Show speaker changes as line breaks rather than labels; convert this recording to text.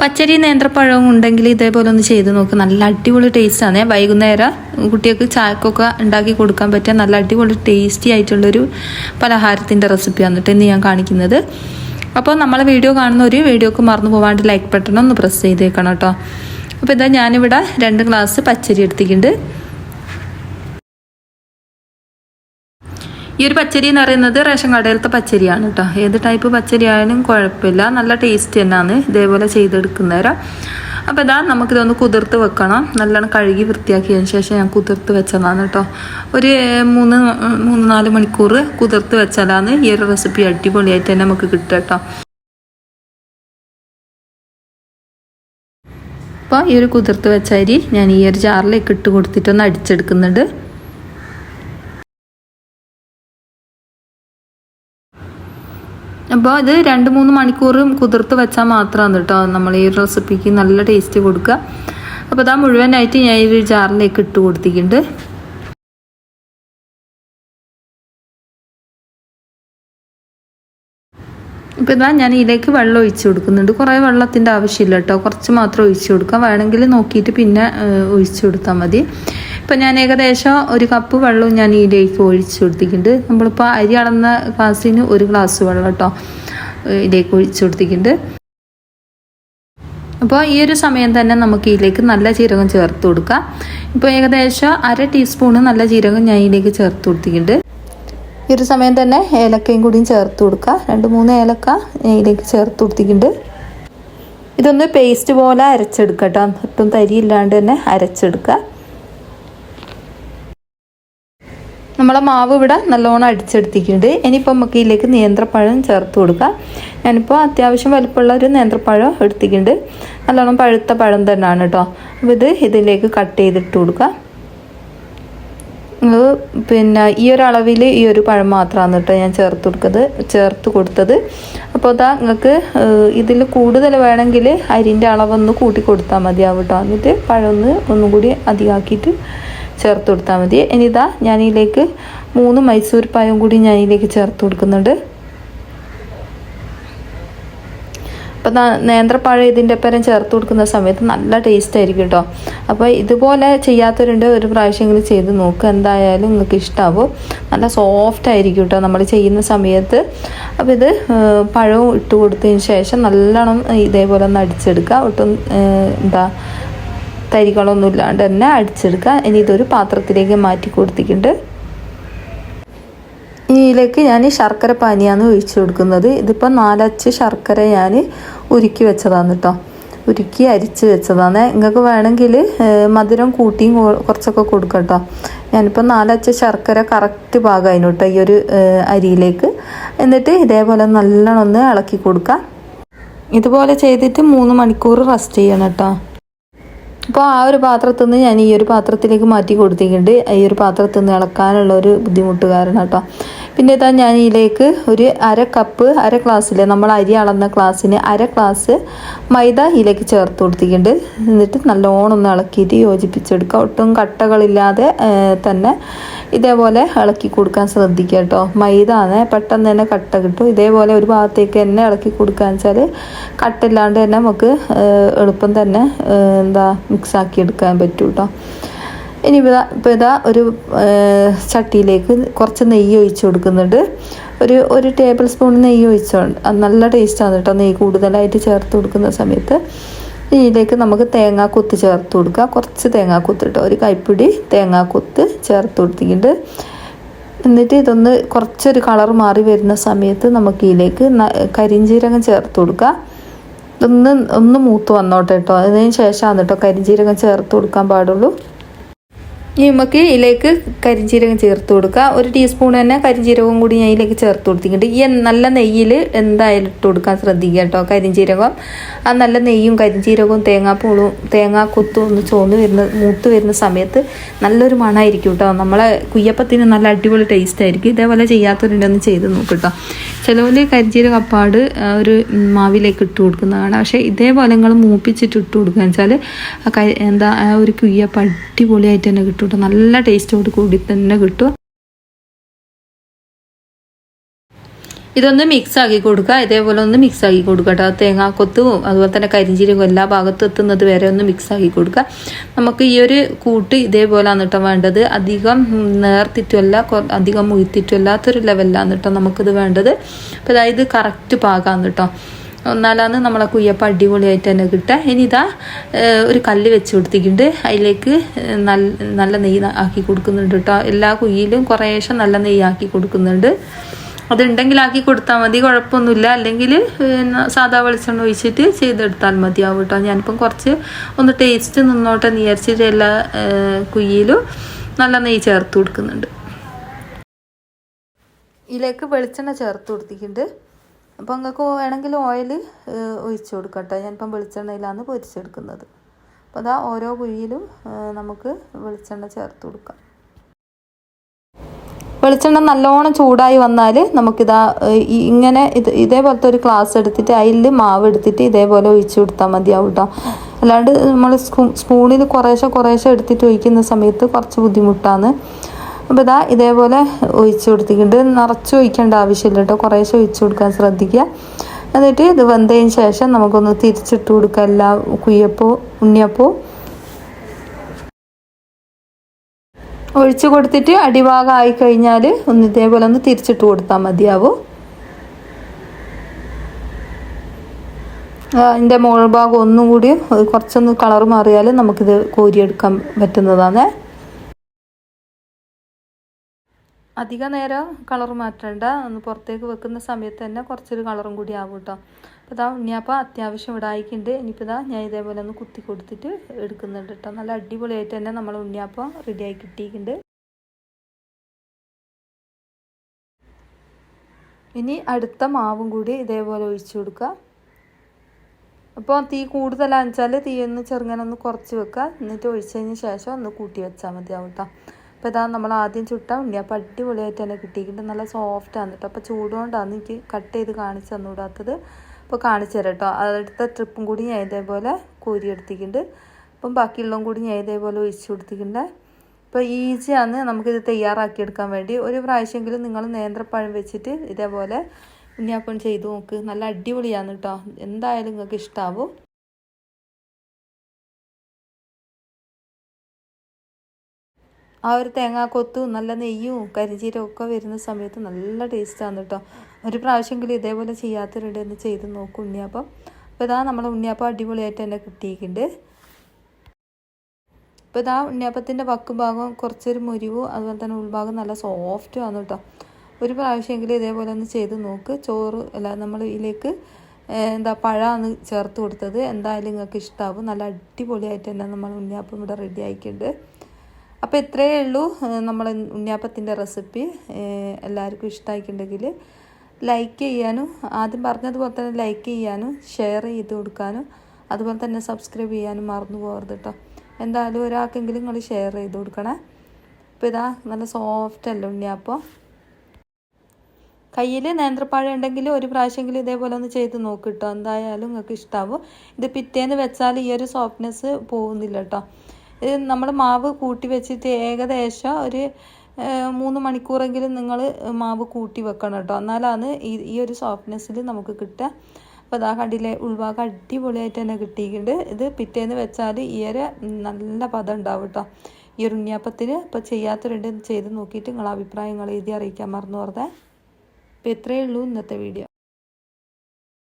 പച്ചരി നേന്ത്രപ്പഴവും ഉണ്ടെങ്കിൽ ഇതേപോലെ ഒന്ന് ചെയ്ത് നോക്ക്. നല്ല അടിപൊളി ടേസ്റ്റാണ് വൈകുന്നേരം കുട്ടികൾക്ക് ചായക്കൊക്കെ ഉണ്ടാക്കി കൊടുക്കാൻ പറ്റിയ നല്ല അടിപൊളി ടേസ്റ്റി ആയിട്ടുള്ളൊരു പലഹാരത്തിന്റെ റെസിപ്പിയാണ് കേട്ടോ ഇന്ന് ഞാൻ കാണിക്കുന്നത്. അപ്പോൾ നമ്മളെ വീഡിയോ കാണുന്ന ഒരു വീഡിയോക്ക് മറന്നു പോകാണ്ട് ലൈക്ക് ബട്ടൺ ഒന്ന് പ്രസ് ചെയ്തേക്കണം കേട്ടോ അപ്പോൾ ഇതാ ഞാനിവിടെ രണ്ട് ഗ്ലാസ് പച്ചരി എടുത്തിട്ടുണ്ട്. ഈ ഒരു പച്ചരി എന്ന് പറയുന്നത് റേഷൻ കടയിലത്തെ പച്ചരിയാണ് കേട്ടോ. ഏത് ടൈപ്പ് പച്ചരി ആയാലും കുഴപ്പമില്ല. നല്ല ടേസ്റ്റ് തന്നെയാണ് ഇതേപോലെ ചെയ്തെടുക്കുന്നവരാ. അപ്പോൾ ഇതാ നമുക്കിതൊന്ന് കുതിർത്ത് വെക്കണം. നല്ലോണം കഴുകി വൃത്തിയാക്കിയതിന് ശേഷം ഞാൻ കുതിർത്ത് വെച്ചതാണ് കേട്ടോ. ഒരു മൂന്ന് മൂന്ന് നാല് മണിക്കൂർ കുതിർത്ത് വെച്ചതാണ്. ഈ ഒരു റെസിപ്പി അടിപൊളിയായിട്ട് തന്നെ നമുക്ക് കിട്ടുക കേട്ടോ. അപ്പോൾ ഈ ഒരു കുതിർത്ത് വെച്ച അരി ഞാൻ ഈ ഒരു ജാറിലേക്ക് ഇട്ട് കൊടുത്തിട്ടൊന്ന് അടിച്ചെടുക്കുന്നുണ്ട്. അപ്പോൾ അത് രണ്ട് മൂന്ന് മണിക്കൂർ കുതിർത്ത് വെച്ചാൽ മാത്രമാണ് കേട്ടോ. നമ്മൾ ഈ റെസിപ്പിക്ക് നല്ല ടേസ്റ്റ് കൊടുക്കുക അപ്പോൾ അതാ മുഴുവനായിട്ട് ഞാൻ ഈ ജാറിലേക്ക് ഇട്ട് കൊടുത്തിട്ടുണ്ട്. ഇപ്പോൾ ഇതാ ഞാൻ ഇതിലേക്ക് വെള്ളം ഒഴിച്ചു കൊടുക്കുന്നുണ്ട്. കുറേ വെള്ളത്തിന്റെ ആവശ്യമില്ല കേട്ടോ. കുറച്ച് മാത്രം ഒഴിച്ചു കൊടുക്കാം. വേണമെങ്കിൽ നോക്കിയിട്ട് പിന്നെ ഒഴിച്ചു കൊടുത്താൽ മതി. ഇപ്പം ഞാൻ ഏകദേശം ഒരു കപ്പ് വെള്ളവും ഞാൻ ഇതിലേക്ക് ഒഴിച്ചു കൊടുത്തിട്ടുണ്ട്. നമ്മളിപ്പോൾ അരി അളന്ന ഗ്ലാസ്സിന് ഒരു ഗ്ലാസ് വെള്ളം കേട്ടോ ഇതിലേക്ക് ഒഴിച്ചു കൊടുത്തിട്ടുണ്ട്. അപ്പോൾ ഈ ഒരു സമയം തന്നെ നമുക്ക് ഇതിലേക്ക് നല്ല ജീരകം ചേർത്ത് കൊടുക്കാം. ഇപ്പോൾ ഏകദേശം അര ടീസ്പൂണ് നല്ല ജീരകം ഞാൻ ഇതിലേക്ക് ചേർത്ത് കൊടുത്തിട്ടുണ്ട്. ഈ ഒരു സമയം തന്നെ ഏലക്കയും കൂടിയും ചേർത്ത് കൊടുക്കുക രണ്ട് മൂന്ന് ഏലക്ക ഇതിലേക്ക് ചേർത്ത് കൊടുത്തിട്ടുണ്ട്. ഇതൊന്ന് പേസ്റ്റ് പോലെ അരച്ചെടുക്കുക കേട്ടോ. ഒട്ടും തരി ഇല്ലാണ്ട് തന്നെ അരച്ചെടുക്കുക നമ്മളെ മാവ് ഇവിടെ നല്ലോണം അടിച്ചെടുത്തിട്ടുണ്ട്. ഇനിയിപ്പോൾ നമുക്ക് ഇതിലേക്ക് നേന്ത്രപ്പഴം ചേർത്ത് കൊടുക്കാം. ഞാനിപ്പോൾ അത്യാവശ്യം വലിപ്പമുള്ള ഒരു നേന്ത്രപ്പഴം എടുത്തിട്ടുണ്ട്. നല്ലോണം പഴുത്ത പഴം തന്നെയാണ് കേട്ടോ. അപ്പോൾ ഇത് ഇതിലേക്ക് കട്ട് ചെയ്തിട്ട് കൊടുക്കുക. പിന്നെ ഈ ഒരു അളവിൽ ഈ ഒരു പഴം മാത്രമാണ് കേട്ടോ ഞാൻ ചേർത്ത് കൊടുക്കത് ചേർത്ത് കൊടുത്തത്. അപ്പോൾ അതാ നിങ്ങൾക്ക് ഇതിൽ കൂടുതൽ വേണമെങ്കിൽ അരിന്റെ അളവൊന്ന് കൂട്ടി കൊടുത്താൽ മതിയാവും കേട്ടോ. എന്നിട്ട് പഴം ഒന്ന് ഒന്നും കൂടി അധികമാക്കിയിട്ട് ചേർത്ത് കൊടുത്താൽ മതി. ഇനി ഇതാ ഞാനിതിലേക്ക് മൂന്ന് മൈസൂർ പായം കൂടി ഞാനിതിലേക്ക് ചേർത്ത് കൊടുക്കുന്നുണ്ട്. അപ്പോൾ നേന്ത്രപ്പഴം ഇതിന്റെ പരം ചേർത്ത് കൊടുക്കുന്ന സമയത്ത് നല്ല ടേസ്റ്റ് ആയിരിക്കും കേട്ടോ അപ്പോൾ ഇതുപോലെ ചെയ്യാത്തവരുണ്ട് ഒരു പ്രാവശ്യമെങ്കിലും ചെയ്ത് നോക്കുക എന്തായാലും നിങ്ങൾക്ക് ഇഷ്ടമാവും നല്ല സോഫ്റ്റ് ആയിരിക്കും കേട്ടോ നമ്മൾ ചെയ്യുന്ന സമയത്ത്. അപ്പോൾ ഇത് പഴവും ഇട്ട് കൊടുത്തതിന് ശേഷം നല്ലോണം ഇതേപോലെ ഒന്ന് അടിച്ചെടുക്കുക. ഒട്ടും എന്താ തരികളൊന്നും ഇല്ലാണ്ട് തന്നെ അടിച്ചെടുക്കുക. ഇനി ഇതൊരു പാത്രത്തിലേക്ക് മാറ്റി കൊടുത്തിട്ടുണ്ട്. ഇതിലേക്ക് ഞാൻ ശർക്കര പാനിയാണ് ഒഴിച്ചു കൊടുക്കുന്നത്. ഇതിപ്പോൾ നാലച്ച് ശർക്കര ഞാൻ ഉരുക്കി വെച്ചതാണ് കേട്ടോ ഉരുക്കി അരിച്ച് വെച്ചതാണ്. നിങ്ങൾക്ക് വേണമെങ്കിൽ മധുരം കൂട്ടിയും കുറച്ചൊക്കെ കൊടുക്കാം കേട്ടോ ഞാനിപ്പോൾ നാലച്ച ശർക്കര കറക്റ്റ് പാകമായിരുന്നു കേട്ടോ ഈ ഒരു അരിയിലേക്ക്. എന്നിട്ട് ഇതേപോലെ നല്ലോണം ഒന്ന് ഇളക്കി കൊടുക്കാം. ഇതുപോലെ ചെയ്തിട്ട് മൂന്ന് മണിക്കൂർ റെസ്റ്റ് ചെയ്യണം കേട്ടോ അപ്പോൾ ആ ഒരു പാത്രത്തിൽ നിന്ന് ഞാൻ ഈ ഒരു പാത്രത്തിലേക്ക് മാറ്റി കൊടുത്തിട്ടുണ്ട്. ഈ ഒരു പാത്രത്തിൽ നിന്ന് ഇളക്കാനുള്ള ഒരു ബുദ്ധിമുട്ട് കാരണം കേട്ടോ പിന്നെ ഇതാ ഞാൻ ഇതിലേക്ക് ഒരു അര കപ്പ് അര ഗ്ലാസ്സിൽ നമ്മൾ അരി അളന്ന ഗ്ലാസ്സിന് അര ഗ്ലാസ് മൈദ ഇതിലേക്ക് ചേർത്ത് കൊടുത്തിട്ടുണ്ട്. എന്നിട്ട് നല്ലോണം ഒന്ന് ഇളക്കിയിട്ട് യോജിപ്പിച്ചെടുക്കുക. ഒട്ടും കട്ടകളില്ലാതെ തന്നെ ഇതേപോലെ ഇളക്കി കൊടുക്കാൻ ശ്രദ്ധിക്കുക കേട്ടോ മൈദ ആണ് പെട്ടെന്ന് തന്നെ കട്ട കിട്ടും. ഇതേപോലെ ഒരു ഭാഗത്തേക്ക് തന്നെ ഇളക്കി കൊടുക്കുക വെച്ചാൽ കട്ടില്ലാണ്ട് തന്നെ നമുക്ക് എളുപ്പം തന്നെ എന്താ മിക്സാക്കി എടുക്കാൻ പറ്റും കേട്ടോ ഇനി ഇതാ ഇപ്പോൾ ഇതാ ഒരു ചട്ടിയിലേക്ക് കുറച്ച് നെയ്യ് ഒഴിച്ച് കൊടുക്കുന്നുണ്ട്. ഒരു ഒരു ടേബിൾ സ്പൂൺ നെയ്യ് ഒഴിച്ചോണ്ട് അത് നല്ല ടേസ്റ്റാണ് കേട്ടോ നെയ്യ് കൂടുതലായിട്ട് ചേർത്ത് കൊടുക്കുന്ന സമയത്ത്. ഇതിലേക്ക് നമുക്ക് തേങ്ങാക്കൊത്ത് ചേർത്ത് കൊടുക്കുക കുറച്ച് തേങ്ങാക്കൊത്ത് കേട്ടോ ഒരു കൈപ്പിടി തേങ്ങാക്കൊത്ത് ചേർത്ത് കൊടുത്തിട്ടുണ്ട്. എന്നിട്ട് ഇതൊന്ന് കുറച്ചൊരു കളർ മാറി വരുന്ന സമയത്ത് നമുക്ക് ഇതിലേക്ക് കരിഞ്ചീരകം ചേർത്ത് കൊടുക്കുക ഇതൊന്ന് ഒന്ന് മൂത്ത് വന്നോട്ടെ കേട്ടോ അതിന് ശേഷമാണ് കേട്ടോ കരിഞ്ചീരകം ചേർത്ത് കൊടുക്കാൻ പാടുള്ളൂ. ഇനി നമുക്ക് ഇതിലേക്ക് കരിഞ്ചീരകം ചേർത്ത് കൊടുക്കുക ഒരു ടീസ്പൂൺ തന്നെ കരിഞ്ചീരകം കൂടി ഞാൻ ഇതിലേക്ക് ചേർത്ത് കൊടുത്തിട്ടുണ്ട്. ഈ നല്ല നെയ്യിൽ എന്തായാലും ഇട്ട് കൊടുക്കാൻ ശ്രദ്ധിക്കുക കേട്ടോ കരിഞ്ചീരകം. ആ നല്ല നെയ്യും കരിഞ്ചീരകവും തേങ്ങാപ്പൂളും തേങ്ങാക്കൊത്തും ഒന്ന് ചോന്ന് വരുന്ന മൂത്ത് വരുന്ന സമയത്ത് നല്ലൊരു മണമായിരിക്കും കേട്ടോ നമ്മളെ കുയ്യപ്പത്തിന് നല്ല അടിപൊളി ടേസ്റ്റ് ആയിരിക്കും. ഇതേപോലെ ചെയ്യാത്തവരുണ്ടെന്ന് ചെയ്ത് നോക്കും കേട്ടോ കരിജീരകപ്പാട് ഒരു മാവിലേക്ക് ഇട്ട് കൊടുക്കുന്നതാണ്. പക്ഷേ ഇതേപോലെ നിങ്ങൾ മൂപ്പിച്ചിട്ട് ഇട്ട് കൊടുക്കുക വെച്ചാൽ എന്താ ആ ഒരു കുയ്യപ്പം അടിപൊളിയായിട്ട് തന്നെ കേട്ടോ നല്ല ടേസ്റ്റോട് കൂടി തന്നെ കിട്ടും. ഇതൊന്ന് മിക്സ് ആക്കി കൊടുക്കുക. ഇതേപോലെ ഒന്ന് മിക്സ് ആക്കി കൊടുക്കുക കേട്ടോ. തേങ്ങാക്കൊത്തും അതുപോലെ തന്നെ കരിഞ്ചീരകവും എല്ലാ ഭാഗത്തും എത്തുന്നത് വരെ ഒന്ന് മിക്സ് ആക്കി കൊടുക്കുക. നമുക്ക് ഈ ഒരു കൂട്ട് ഇതേപോലെയാണ് കേട്ടോ വേണ്ടത്. അധികം നേർത്തിറ്റുമല്ല അധികം മുഴുത്തിറ്റുമല്ലാത്തൊരു ലെവലിലാണ് കേട്ടോ നമുക്കിത് വേണ്ടത്. അപ്പോൾ അതായത് കറക്റ്റ് പാകമാണ് കേട്ടോ. ഒന്നാലാന്ന് നമ്മളെ കുയ്യപ്പം അടിപൊളിയായിട്ട് തന്നെ കിട്ടുക. ഇനി ഇതാ ഒരു കല്ല് വെച്ച് കൊടുത്തിട്ടുണ്ട്. അതിലേക്ക് നല്ല നല്ല നെയ്യ് ആക്കി കൊടുക്കുന്നുണ്ട് കേട്ടോ. എല്ലാ കുയ്യിലും കുറേശ്ശെ നല്ല നെയ്യ് ആക്കി കൊടുക്കുന്നുണ്ട്. അതുണ്ടെങ്കിൽ ആക്കി കൊടുത്താൽ മതി കുഴപ്പമൊന്നുമില്ല. അല്ലെങ്കിൽ സാധാ വെളിച്ചെണ്ണ ഒഴിച്ചിട്ട് ചെയ്തെടുത്താൽ മതിയാവും കേട്ടോ. ഞാനിപ്പം കുറച്ച് ഒന്ന് ടേസ്റ്റ് നിന്നോട്ടെ എന്ന് വിചാരിച്ചിട്ട് എല്ലാ കുയ്യിലും നല്ല നെയ്യ് ചേർത്ത് കൊടുക്കുന്നുണ്ട്. ഇതിലേക്ക് വെളിച്ചെണ്ണ ചേർത്ത് കൊടുത്തിട്ടുണ്ട്. അപ്പോൾ നിങ്ങൾക്ക് വേണമെങ്കിൽ ഓയിൽ ഒഴിച്ചു കൊടുക്കാം കേട്ടോ. ഞാനിപ്പം വെളിച്ചെണ്ണയിലാണ് പൊരിച്ചെടുക്കുന്നത്. അപ്പോൾ അതാ ഓരോ കുഴിയിലും നമുക്ക് വെളിച്ചെണ്ണ ചേർത്ത് കൊടുക്കാം. വെളിച്ചെണ്ണ നല്ലോണം ചൂടായി വന്നാൽ നമുക്കിതാ ഇങ്ങനെ ഇത് ഇതേപോലത്തെ ഒരു ക്ലാസ് എടുത്തിട്ട് അതിൽ മാവ് എടുത്തിട്ട് ഇതേപോലെ ഒഴിച്ചു കൊടുത്താൽ മതിയാവും കേട്ടോ അല്ലാണ്ട് നമ്മൾ സ്പൂണിൽ കുറേശ്ശെ കുറേശ്ശെ എടുത്തിട്ട് ഒഴിക്കുന്ന സമയത്ത് കുറച്ച് ബുദ്ധിമുട്ടാണ്. അപ്പോൾ ഇതാ ഇതേപോലെ ഒഴിച്ചു കൊടുത്തിട്ടുണ്ട്. നിറച്ച് ഒഴിക്കേണ്ട ആവശ്യമില്ല കേട്ടോ. കുറേശ്ശെ ഒഴിച്ചു കൊടുക്കാൻ ശ്രദ്ധിക്കുക. എന്നിട്ട് ഇത് വെന്തതിന് ശേഷം നമുക്കൊന്ന് തിരിച്ചിട്ട് കൊടുക്കുക എല്ലാ കുയ്യപ്പോ ഉണ്ണിയപ്പോ ഒഴിച്ചു കൊടുത്തിട്ട് അടിഭാഗം ആയി കഴിഞ്ഞാൽ ഒന്ന് ഇതേപോലെ ഒന്ന് തിരിച്ചിട്ട് കൊടുത്താൽ മതിയാവും. അതിന്റെ മുകൾ ഭാഗം ഒന്നും കൂടി കുറച്ചൊന്ന് കളർ മാറിയാൽ നമുക്കിത് കോരിയെടുക്കാൻ പറ്റുന്നതാണ്. അധിക നേരം കളർ മാറ്റണ്ട. ഒന്ന് പുറത്തേക്ക് വെക്കുന്ന സമയത്ത് തന്നെ കുറച്ചൊരു കളറും കൂടി ആവും കേട്ടോ. അപ്പോൾ ഇതാ ഉണ്ണിയപ്പം അത്യാവശ്യം ഇവിടെ ആയിക്കുണ്ട്. ഇനിയിപ്പോൾ ഇതാ ഞാൻ ഇതേപോലെ ഒന്ന് കുത്തി കൊടുത്തിട്ട് എടുക്കുന്നുണ്ട് കേട്ടോ നല്ല അടിപൊളിയായിട്ട് തന്നെ നമ്മൾ ഉണ്ണിയപ്പം റെഡിയായി കിട്ടിയിട്ടുണ്ട് ഇനി അടുത്ത മാവും കൂടി ഇതേപോലെ ഒഴിച്ചു കൊടുക്കുക അപ്പോൾ തീ കൂടുതലാണെന്ന് വെച്ചാൽ തീ ഒന്ന് ചെറുങ്ങനെ ഒന്ന് കുറച്ച് വെക്കുക എന്നിട്ട് ഒഴിച്ചതിന് ശേഷം ഒന്ന് കൂട്ടി വെച്ചാൽ മതിയാവും കേട്ടോ അപ്പോൾ ഇതാ നമ്മൾ ആദ്യം ചുട്ട ഉണ്ണിയപ്പം അടിപൊളിയായിട്ട് തന്നെ കിട്ടിയിട്ടുണ്ട് നല്ല സോഫ്റ്റാണ് കേട്ടോ അപ്പോൾ ചൂടുകൊണ്ടാണ് എനിക്ക് കട്ട് ചെയ്ത് കാണിച്ച് തന്നുകൂടാത്തത് അപ്പോൾ കാണിച്ചു തരാം കേട്ടോ അടുത്ത ട്രിപ്പും കൂടി ഞാൻ ഇതേപോലെ കോരി എടുത്തിട്ടുണ്ട് അപ്പം ബാക്കിയുള്ളതും കൂടി ഞാൻ ഇതേപോലെ ഒഴിച്ച് കൊടുത്തിട്ടുണ്ട്. അപ്പോൾ ഈസിയാണ് നമുക്കിത് തയ്യാറാക്കിയെടുക്കാൻ വേണ്ടി. ഒരു പ്രാവശ്യമെങ്കിലും നിങ്ങൾ നേന്ത്രപ്പഴം വെച്ചിട്ട് ഇതേപോലെ ഉണ്ണിയപ്പം ചെയ്ത് നോക്ക്. നല്ല അടിപൊളിയാണ് കേട്ടോ എന്തായാലും നിങ്ങൾക്ക് ഇഷ്ടാവും. ആ ഒരു തേങ്ങാക്കൊത്തും നല്ല നെയ്യും കരിഞ്ചീരവും ഒക്കെ വരുന്ന സമയത്ത് നല്ല ടേസ്റ്റാണ് കേട്ടോ ഒരു പ്രാവശ്യമെങ്കിലും ഇതേപോലെ ചെയ്യാത്തവരുടെ ഒന്ന് ചെയ്ത് നോക്കും ഉണ്ണിയപ്പം. അപ്പോൾ ഇതാ നമ്മളെ ഉണ്ണിയപ്പം അടിപൊളിയായിട്ട് തന്നെ കിട്ടിയിട്ടുണ്ട്. അപ്പോൾ ഇതാ ഉണ്ണിയപ്പത്തിന്റെ വക്ക് ഭാഗം കുറച്ചൊരു മുരിവും അതുപോലെ തന്നെ ഉൾഭാഗം നല്ല സോഫ്റ്റും ആണ് കേട്ടോ. ഒരു പ്രാവശ്യമെങ്കിലും ഇതേപോലെ ഒന്ന് ചെയ്ത് നോക്ക്. ചോറ് അല്ല നമ്മൾ ഇതിലേക്ക് എന്താ പഴമാണ് ചേർത്ത് കൊടുത്തത്. എന്തായാലും നിങ്ങൾക്ക് ഇഷ്ടമാവും നല്ല അടിപൊളിയായിട്ട് തന്നെ നമ്മൾ ഉണ്ണിയപ്പം ഇവിടെ റെഡി ആയിട്ടുണ്ട്. അപ്പോൾ ഇത്രയേ ഉള്ളൂ നമ്മൾ ഉണ്ണിയപ്പത്തിന്റെ റെസിപ്പി എല്ലാവർക്കും ഇഷ്ടമായിട്ടുണ്ടെങ്കിൽ ലൈക്ക് ചെയ്യാനും ആദ്യം പറഞ്ഞതുപോലെ തന്നെ ലൈക്ക് ചെയ്യാനും ഷെയർ ചെയ്ത് കൊടുക്കാനും അതുപോലെ തന്നെ സബ്സ്ക്രൈബ് ചെയ്യാനും മറന്നു പോകരുത് കേട്ടോ എന്തായാലും ഒരാൾക്കെങ്കിലും നിങ്ങൾ ഷെയർ ചെയ്ത് കൊടുക്കണേ. അപ്പോൾ ഇതാ നല്ല സോഫ്റ്റ് അല്ല ഉണ്ണിയപ്പോൾ കയ്യിൽ നേന്ത്രപ്പാഴ ഉണ്ടെങ്കിൽ ഒരു പ്രാവശ്യമെങ്കിലും ഇതേപോലെ ഒന്ന് ചെയ്ത് നോക്ക് കേട്ടോ എന്തായാലും നിങ്ങൾക്ക് ഇഷ്ടാവും. ഇത് പിറ്റേന്ന് വെച്ചാൽ ഈ ഒരു സോഫ്റ്റ്നെസ് പോകുന്നില്ല കേട്ടോ ഇത് നമ്മൾ മാവ് കൂട്ടി വെച്ചിട്ട് ഏകദേശം ഒരു മൂന്ന് മണിക്കൂറെങ്കിലും നിങ്ങൾ മാവ് കൂട്ടി വെക്കണം കേട്ടോ. എന്നാലാണ് ഈ ഈ ഒരു സോഫ്റ്റ്നെസ്സിൽ നമുക്ക് കിട്ടുക. അപ്പോൾ അതാ കണ്ടില്ലേ ഉൾഭാഗം അടിപൊളിയായിട്ട് തന്നെ കിട്ടിയിട്ടുണ്ട്. ഇത് പിറ്റേന്ന് വെച്ചാൽ ഈ ഒരു നല്ല പദം ഉണ്ടാവും കേട്ടോ. ഈ ഒരു ഉണ്ണിയപ്പത്തിന് ഇപ്പോൾ ചെയ്യാത്തവരുണ്ട് ചെയ്ത് നോക്കിയിട്ട് നിങ്ങളെ അഭിപ്രായങ്ങൾ എഴുതി അറിയിക്കാൻ മറന്നു പറഞ്ഞേ അപ്പോൾ ഇത്രയേ ഉള്ളൂ ഇന്നത്തെ വീഡിയോ